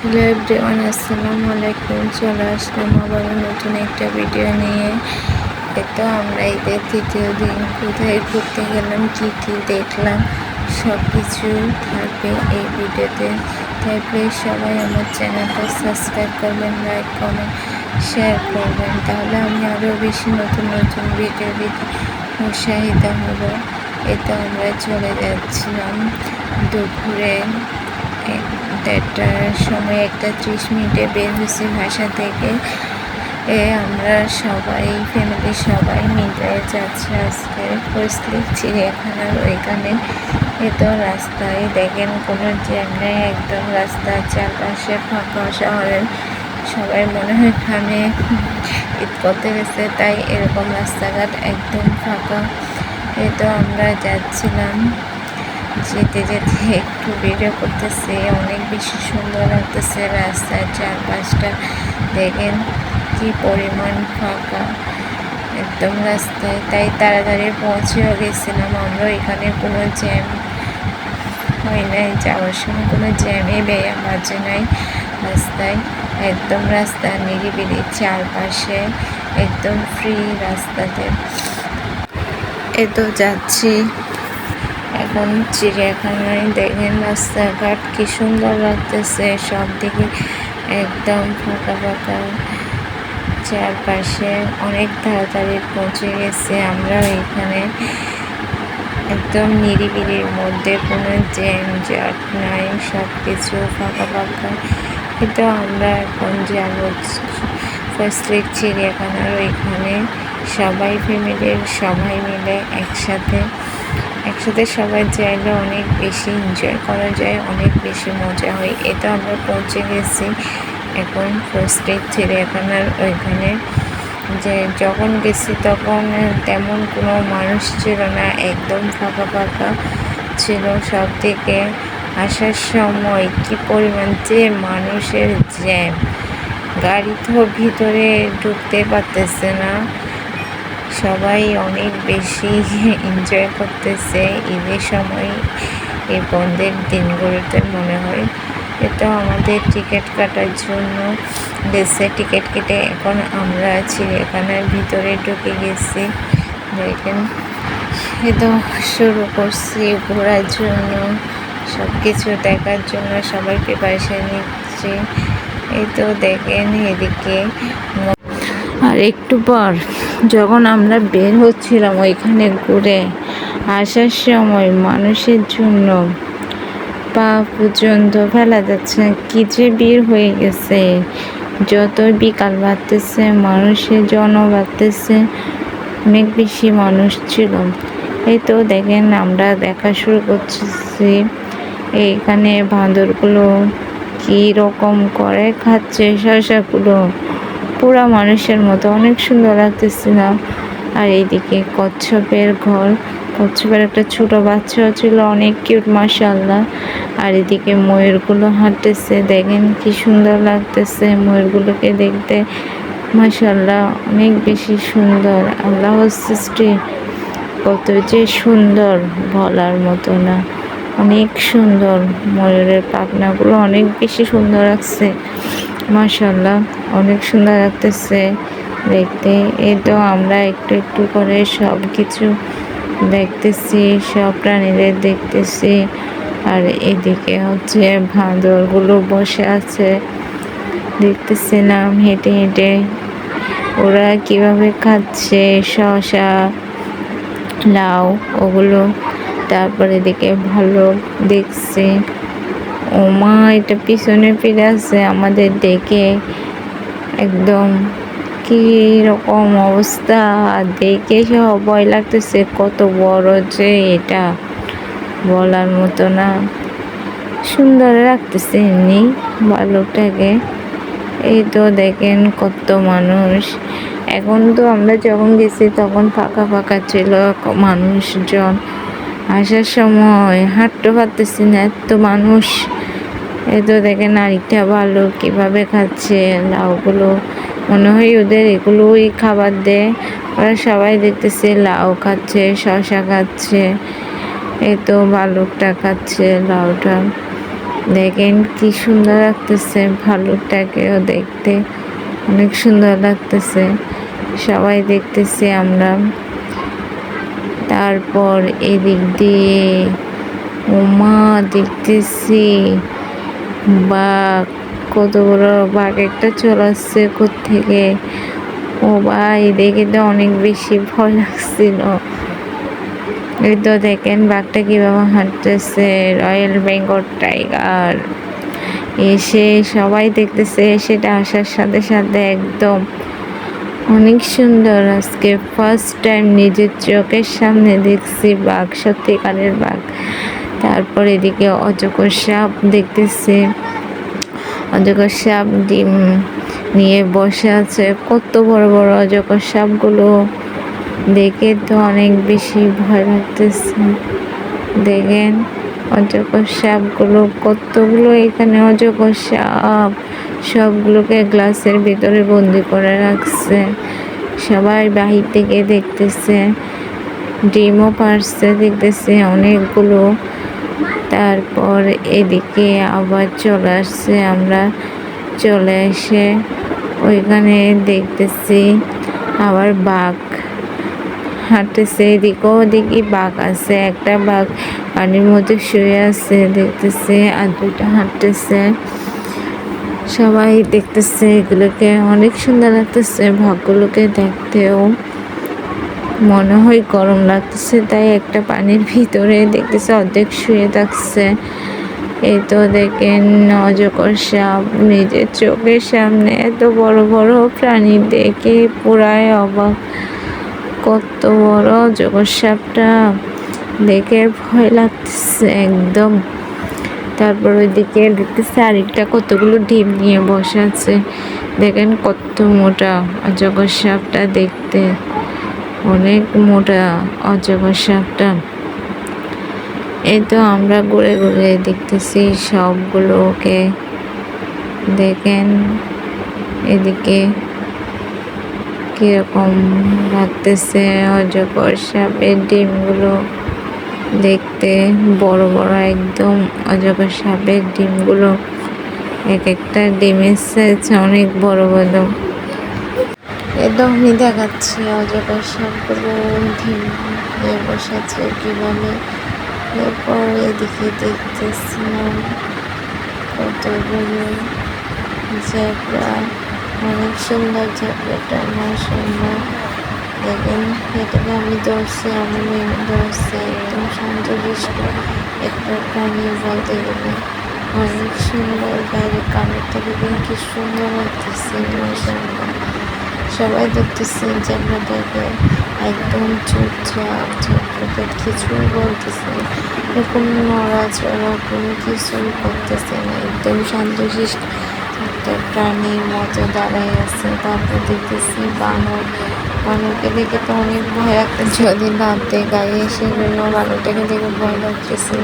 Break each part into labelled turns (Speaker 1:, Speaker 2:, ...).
Speaker 1: Hello everyone, আসসালামু আলাইকুম। চলে আসলাম আবারও নতুন একটা ভিডিও নিয়ে। এতো আমরা ঈদের তৃতীয় দিন, কোথায় ঘুরতে গেলাম, কি কি দেখলাম সব কিছু থাকবে এই ভিডিওতে। তাই প্লিজ সবাই আমার চ্যানেলটা সাবস্ক্রাইব করবেন, লাইক, কমেন্ট, শেয়ার করবেন। তাহলে আমি আরও বেশি নতুন নতুন ভিডিও দিতে উৎসাহিত হব। এতে আমরা চলে যাচ্ছিলাম দুপুরে। দেড়টার সময় একটা ত্রিশ মিনিটে বের হয়েছি বাসা থেকে। এ, আমরা সবাই ফ্যামিলি সবাই মিলে যাচ্ছি আজকে। ফসলি চিড়িয়াখানার ওইখানে এ তো রাস্তায়। দেখেন, কোনো জ্যাম নেই, একদম রাস্তার চারপাশে ফাঁকা শহরের। সবাই মনে হয় এখানে ঈদ করতে গেছে, তাই এরকম রাস্তাঘাট একদম ফাঁকা। এ তো আমরা যাচ্ছিলাম। যেতে যেতে একটু ভিডিও করতেছে, অনেক বেশি সুন্দর লাগতেছে রাস্তার চারপাশটা। দেখেন কি পরিমাণ ফাঁকা, একদম রাস্তায়। তাই তাড়াতাড়ি পৌঁছেও গেছিলাম, আমরা এখানে কোনো জ্যাম হয় নাই, যাওয়ার সময় কোনো জ্যামে ব্যায়াম বাজে নাই রাস্তায়। একদম রাস্তা নিরিবিলি, চারপাশে একদম ফ্রি রাস্তাতে। এ তো যাচ্ছি। এখন চিড়িয়াখানায় দেখেন রাস্তাঘাট কি সুন্দর লাগতেছে। সব দিকে একদম ফাঁকা ফাঁকা। চারপাশে অনেক তাড়াতাড়ি পৌঁছে গেছে। আমরা এখানে একদম নিরিবিলির মধ্যে। কোনো জ্যাম জট নাই সব কিছু ফাঁকা ফাঁকা। কিন্তু আমরা এখন যাব ফার্স্টলি চিড়িয়াখানার ওইখানে। সবাই ফ্যামিলির সবাই মিলে একসাথে একসাথে সবাই চাইলে অনেক বেশি এনজয় করা যায়, অনেক বেশি মজা হয়। এটা আমরা পৌঁছে গেছি এখন ফার্স্টে চিড়িয়াখানার ওইখানে। যে যখন গেছি তখন তেমন কোনো মানুষ ছিল না, একদম ফাঁকা ফাঁকা ছিল সব থেকে। আসার সময় কি পরিমাণ যে মানুষের জ্যাম, গাড়ি তো ভিতরে ঢুকতে পারতেছে না। সবাই অনেক বেশি এনজয় করতেছে, ঈদের সময় এই বন্ধের দিনগুলোতে মনে হয়। এটা আমাদের টিকিট কাটার জন্য গেছে টিকিট কেটে এখন আমরা চিড়িয়াখানার ভিতরে ঢুকে গেছি। দেখেন তো শুরু করছি ঘোরার জন্য সব কিছু দেখার জন্য, সবাই প্রিপারেশন নিচ্ছে। এই তো দেখেন এদিকে। আর একটু পর যখন আমরা বের হচ্ছিলাম ওইখানে ঘুরে আসার সময় মানুষের জন্য পা পর্যন্ত ফেলা যাচ্ছে না। কি যে ভিড় হয়ে গেছে, যত বিকাল বাড়তেছে, মানুষের জন বাড়তেছে, অনেক বেশি মানুষ ছিল। এই তো দেখেন আমরা দেখা শুরু করছি এইখানে বাঁদরগুলো কী রকম করে খাচ্ছে শশাগুলো। পুরা মানুষের মতো। অনেক সুন্দর লাগতেছিল আর এইদিকে কচ্ছপের ঘর। কচ্ছপের একটা ছোট বাচ্চাও ছিল, অনেক কিউট মাসাল্লাহ আর এদিকে ময়ূরগুলো হাঁটতেছে, দেখেন কি সুন্দর লাগতেছে ময়ূরগুলোকে দেখতে। মাসাল্লাহ অনেক বেশি সুন্দর। আল্লাহ সৃষ্টি। কত যে সুন্দর বলার মতো না। অনেক সুন্দর। ময়ূরের পাখনাগুলো অনেক বেশি সুন্দর লাগছে। মাসাল্লাহ অনেক সুন্দর লাগতেছে। দেখতে, এই তো আমরা একটু একটু করে সব কিছু দেখতেছি, সব প্রাণীদের দেখতেছি। আর এদিকে হচ্ছে ভাঁদরগুলো বসে আছে। দেখতেছিলাম হেঁটে হেঁটে। ওরা কীভাবে খাচ্ছে শশা লাউ, ওগুলো তারপরে এদিকে ভালো দেখছি। ও মা এটা পিছনে ফিরে আছে আমাদের দেখে। একদম রকম অবস্থা। দেখে সব ভয় লাগতেছে, কত বড় যে এটা। বলার মতো না। সুন্দর রাখতেছে এমনি ভালোটাকে এই তো দেখেন কত মানুষ। এখন তো আমরা যখন গেছি তখন ফাঁকা ফাঁকা ছিল মানুষজন। আসার সময় হাঁটতে পারতেছি না, এত মানুষ। এই তো দেখেন আরেকটা ভালো কীভাবে খাচ্ছে লাউগুলো মনে হয় ওদের এগুলোই খাবার দেয়। ওরা সবাই দেখতেছে লাউ খাচ্ছে শশা খাচ্ছে। এই তো ভালুকটা খাচ্ছে, লাউটা। দেখেন কি সুন্দর লাগতেছে ভালুকটাকেও দেখতে। অনেক সুন্দর লাগতেছে। সবাই দেখতেছি আমরা। তারপর এদিক দিয়ে ওমা দেখতেছি, বাঘ, কত বড় বাঘ, একটা চলাচ্ছে থেকে ও ভাই, দেখে তো অনেক বেশি ভয় লাগছিল। এই তো দেখেন বাঘটা কীভাবে হাঁটতেছে রয়্যাল বেঙ্গল টাইগার এসে সবাই দেখতেছে, সেটা আসার সাথে সাথে একদম অনেক সুন্দর। আজকে ফার্স্ট টাইম নিজের চোখের সামনে দেখছি বাঘ, সত্যিকারের বাঘ। তারপর এদিকে অজগর সাপ দেখতেছে। অজগর সাপ ডিম নিয়ে বসে আছে। কত বড় বড় অজগর সাপগুলো দেখে তো অনেক বেশি ভয় লাগতেছে। দেখেন। অজগর সাপগুলো, কতগুলো এখানে অজগর সাপ? সবগুলোকে গ্লাসের ভিতরে বন্দি করে রাখছে। সবাই বাহির থেকে দেখতেছে। ডিমও পারছে দেখতেছে অনেকগুলো। তারপর এদিকে আবার চলে আসছে, আমরা চলে এসে ওইখানে দেখতেছি আবার বাঘ। হাঁটতেছে এদিকেও ওদিকে বাঘ আছে, একটা বাঘ পানির মধ্যে শুয়ে আছে, দেখতেছে, আর দুইটা হাঁটতেছে। সবাই দেখতেছে এগুলোকে, অনেক সুন্দর লাগতেছে ভাগগুলোকে দেখতেও। মনে হয় গরম লাগতেছে, তাই একটা পানির ভিতরে দেখতেছে, অর্ধেক শুয়ে থাকছে। এই তো দেখেন অজগর সাপ নিজের চোখের সামনে এত বড় বড় প্রাণী দেখে পুরাই অবাক। কত বড় অজগর সাপটা। দেখে ভয় লাগতেছে একদম। তারপর ওইদিকে দেখতেছে আরেকটা কতগুলো ডিম নিয়ে বসে আছে। দেখেন কত মোটা অজগর সাপটা দেখতে। অনেক মোটা অজগর সাপটা। এই তো আমরা ঘুরে ঘুরে দেখতেছি সবগুলোকে। দেখেন এদিকে কীরকম লাগতেছে? অজগর সাপের ডিমগুলো দেখতে বড় বড় একদম। অজগর সাপের ডিমগুলো এক একটা ডিমের সাইজ অনেক বড় বড়। একদমই দেখাচ্ছে অজগর সাপগুলো ডিম নিয়ে বসেছে কীভাবে। এরপর এদিকে দেখতেছিলাম কতগুলো জ্যাবরা। অনেক সুন্দর জ্যাবরাটা সুন্দর। দেখেন, এটাকে আমি ধরছি আমি ধরছি, একদম শান্ত দৃষ্ট একটা প্রাণী বলতে গেলে অনেক সুন্দর বাইরে কানের থেকে কি সুন্দর লাগতেছে সবাই দেখতেছে জ্যাবরাটাকে একদম চুপচাপ ঝটপটে কিছুই বলতেছে এরকম নড়াচড়া, কোনো কিছুই করতেছে না, একদম শান্তশিষ্ট প্রাণীর মতো দাঁড়াই আছে তারপর দেখতেছি বানর। বানরকে দেখে তো অনেক ভয় লাগতো যদি রাতে গায়ে এসে গেল, বানরটাকে দেখে ভয় লাগতেছিল।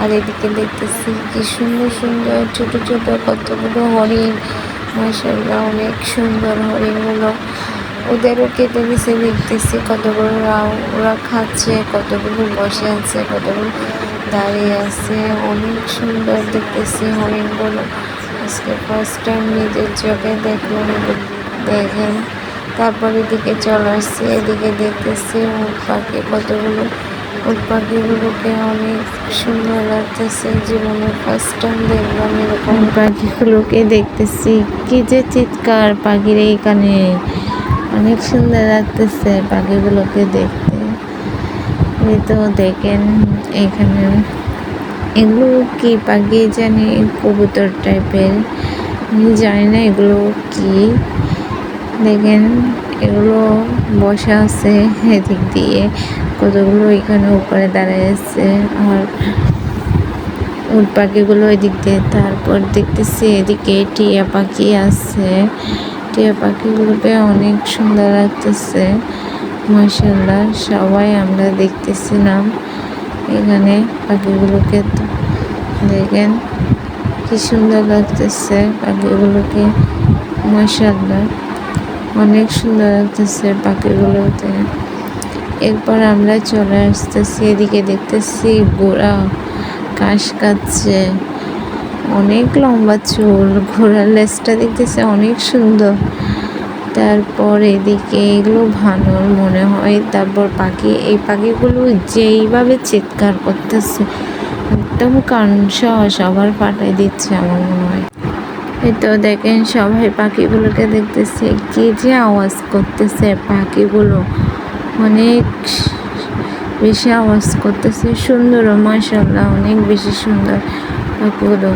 Speaker 1: আর এদিকে দেখতেছি কি সুন্দর সুন্দর ছোট ছোট কতগুলো হরিণ। মাসাল্লাহ অনেক সুন্দর হরিণগুলো। ওদেরও কেটে দিছে দেখতেছি কতগুলো ওরা খাচ্ছে, কতগুলো বসে আছে, কতগুলো দাঁড়িয়ে আছে। অনেক সুন্দর দেখতেছি হরিণগুলো। আজকে ফার্স্ট টাইম নিজের চোখে দেখলাম দেখেন। তারপর এদিকে চলে আসছে, এদিকে দেখতেছি উট পাখি, কতগুলো উট পাখিগুলোকে অনেক সুন্দর লাগতেছে। জীবনে ফার্স্ট টাইম দেখলাম এরকম পাখিগুলোকে দেখতেছি। কি যে চিৎকার পাখির এইখানে। অনেক সুন্দর লাগতেছে পাখিগুলোকে দেখতে। তো দেখেন, এখানে এগুলো কি পাখি জানি, কবুতর টাইপের জানি না এগুলো কি। দেখেন, এগুলো বসা আছে এদিক দিয়ে। কতগুলো এখানে উপরে দাঁড়ায় আছে। আর উট পাখিগুলো এদিক দিয়ে। তারপর দেখতেছি এদিকে টিয়া পাখি আছে। টিয়া পাখিগুলোকে অনেক সুন্দর লাগতেছে। মাসাল্লাহ সবাই আমরা দেখতেছিলাম। এখানে পাখিগুলোকে দেখেন কি সুন্দর লাগতেছে পাখিগুলোকে। মাসাল্লাহ অনেক সুন্দর লাগতেছে পাখিগুলোতে। এরপর আমরা চলে আসতেছি, এদিকে দেখতেছি বুড়া ঘাস কাটছে অনেক লম্বা চুল, ঘোড়ার লেজটা দেখতেছে অনেক সুন্দর। তারপর এদিকে এগুলো ভানুর মনে হয়। তারপর পাখি, এই পাখিগুলো যেইভাবে চিৎকার করতেছে, একদম কানসহ সবার পাঠাই দিচ্ছে আমার মনে হয়। তো দেখেন সবাই পাখিগুলোকে দেখতেছে, কি যে আওয়াজ করতেছে পাখিগুলো। অনেক বেশি আওয়াজ করতেছে, সুন্দর মাসাল্লাহ অনেক বেশি সুন্দর পাখিগুলো।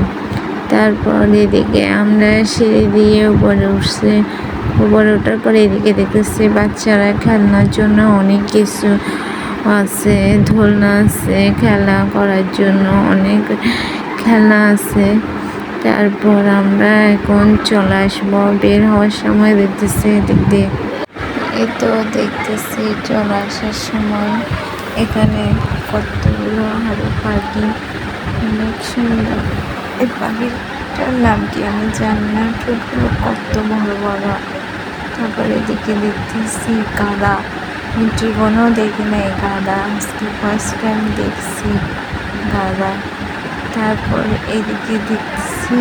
Speaker 1: তারপর এদিকে আমরা সিঁড়ি দিয়ে উপরে উঠছে। উপরে ওঠার পরে এদিকে দেখতেছি বাচ্চারা খেলনার জন্য অনেক কিছু আছে দোলনা আছে, খেলা করার জন্য অনেক খেলনা আছে। তারপর আমরা এখন চলে আসব। বের হওয়ার সময় দেখতেছি এদিক দিয়ে। এই তো দেখতেছি চলে আসার সময়। এখানে কতগুলো আরও পাখি অনেক সুন্দর। এই পাখিটার নাম কি? আমি জানি না। ঠোঁটগুলো কত বড় বড়। তারপরে এদিকে দেখতেছি গাদা। জীবনেও দেখি নাই গাদা। আজকে ফার্স্ট টাইম দেখছি গাদা। তারপরে এদিকে দেখছি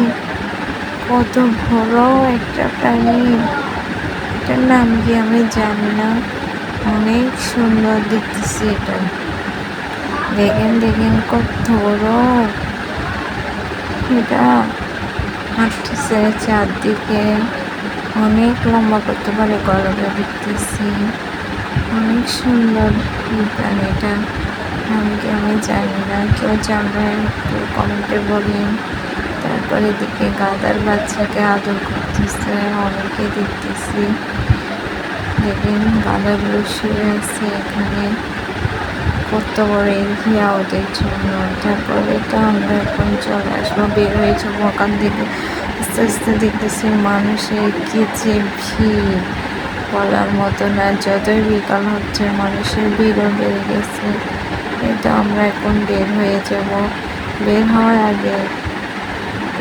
Speaker 1: কত বড় একটা প্রাণী। এটার নাম কি আমি জানি না। অনেক সুন্দর দেখতেছি এটা। দেখেন দেখেন কত বড়। এটা হাঁটতেছে চারদিকে। অনেক লম্বা করতে পারে, গলাটা দেখতেছি অনেক সুন্দর প্রাণীটা নামকে আমি জানি না, কেউ জানলে একটু কমেন্টে বলি তারপরে এদিকে গাদার বাচ্চাকে আদর করতেছে, অনেকে দেখতেছি। দেখেন গাদাগুলো শুয়ে আছে এখানে। কত বড় এরিয়া ওদের জন্য তারপরে তো আমরা এখন চলে আসব। বের হয়ে যাব ওখান থেকে। আস্তে আস্তে দেখতেছি মানুষের কি যে ভিড়। বলার মতো না, যতই বিকাল হচ্ছে মানুষের ভিড়ও বেড়ে গেছে। তো আমরা এখন বের হয়ে যাব। বের হওয়ার আগে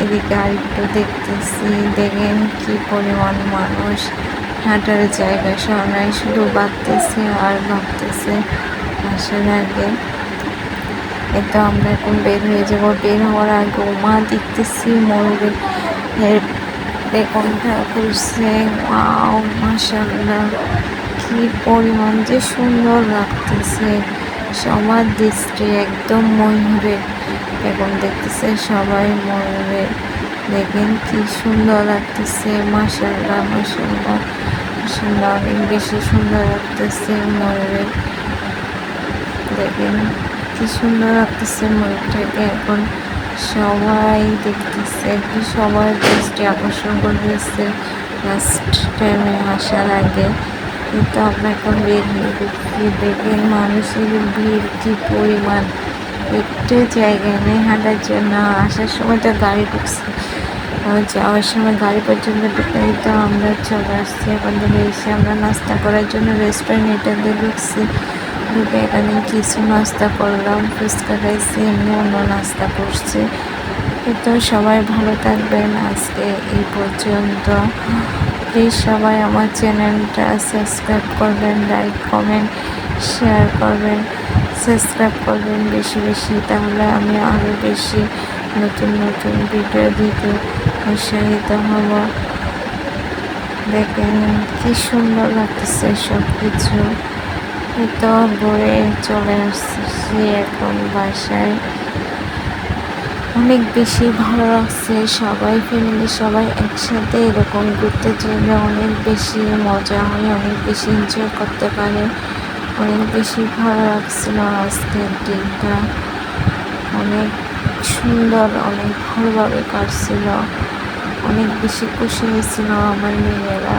Speaker 1: এদিকে আরেকটু দেখতেছি। দেখেন কি পরিমাণ মানুষ হাঁটার জায়গা। সবাই শুধু বাঁধতেছে আর ভাবতেছে আসার আগে এতো আমরা এখন বের হয়ে যাব। বের হওয়ার আগে মা দেখতেছি, ময়ূরের বেকনটা করছে। ওয়াও মাসাল্লাহ কি পরিমাণ যে সুন্দর লাগতেছে। সবার দৃষ্টি একদম ময়ূরের। এখন দেখতেছে সবাই ময়ূরের। দেখেন কি সুন্দর লাগতেছে। মাসাল্লাহ মাসাল্লাহ মাসাল্লাহ অনেক বেশি সুন্দর লাগতেছে ময়ূরের। দেখেন, কি সুন্দর লাগতেছে ময়ূরটাকে। এখন সবাই দেখতেছে কি সবার দৃষ্টি আকর্ষণ করতেছে। লাস্ট টাইমে আসার আগে। কিন্তু এখন বের হয়ে দেখছি দেখেন মানুষের ভিড় কি পরিমাণ। একটু জায়গায় নেই হাঁটার জন্য। আসার সময় তো গাড়ি ঢুকছে। যাওয়ার সময় গাড়ি পর্যন্ত ঢুকে তো আমরা চলে আসছি। এখন এসে আমরা নাস্তা করার জন্য রেস্টুরেন্ট এটাতে ঢুকছি। ঢুকে এখানে কিছু নাস্তা করলাম। ফুচকা খাইছি এমনি অন্য নাস্তা করছি। তো সবাই ভালো থাকবেন। আজকে এই পর্যন্ত। প্লিজ সবাই আমার চ্যানেলটা সাবস্ক্রাইব করবেন, লাইক কমেন্ট, শেয়ার করবেন, সাবস্ক্রাইব করবেন বেশি বেশি। তাহলে আমি আরও বেশি নতুন নতুন ভিডিও দিতে উৎসাহিত হব। দেখেন কি সুন্দর লাগতেছে সব কিছু তো ঘুরে চলে আসছি এখন বাসায়। অনেক বেশি ভালো লাগছে, সবাই ফ্যামিলি সবাই একসাথে এরকম ঘুরতে চাইলে অনেক বেশি মজা হয়, অনেক বেশি এনজয় করতে পারে। অনেক বেশি ভালো লাগছিল আজকের দিনটা। অনেক সুন্দর, অনেক ভালোভাবে কাটছিল। অনেক বেশি খুশি হয়েছিল আমার মেয়েরা,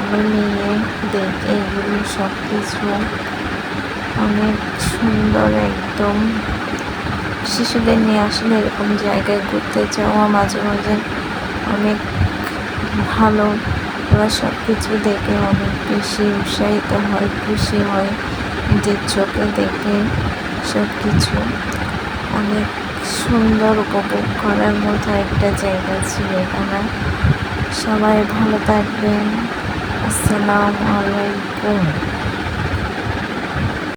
Speaker 1: আমার মেয়ে এগুলো সব কিছু অনেক সুন্দর একদম। শিশুদের নিয়ে আসলে এরকম জায়গায় ঘুরতে যাওয়া মাঝে মাঝে অনেক ভালো ওরা সব কিছু দেখে অনেক বেশি উৎসাহিত হয়, খুশি হয়, নিজের চোখে দেখে সব কিছু অনেক সুন্দর উপভোগ করার মতো একটা জায়গা ছিল এখানে। সবাই ভালো থাকবেন। আসসালামু আলাইকুম।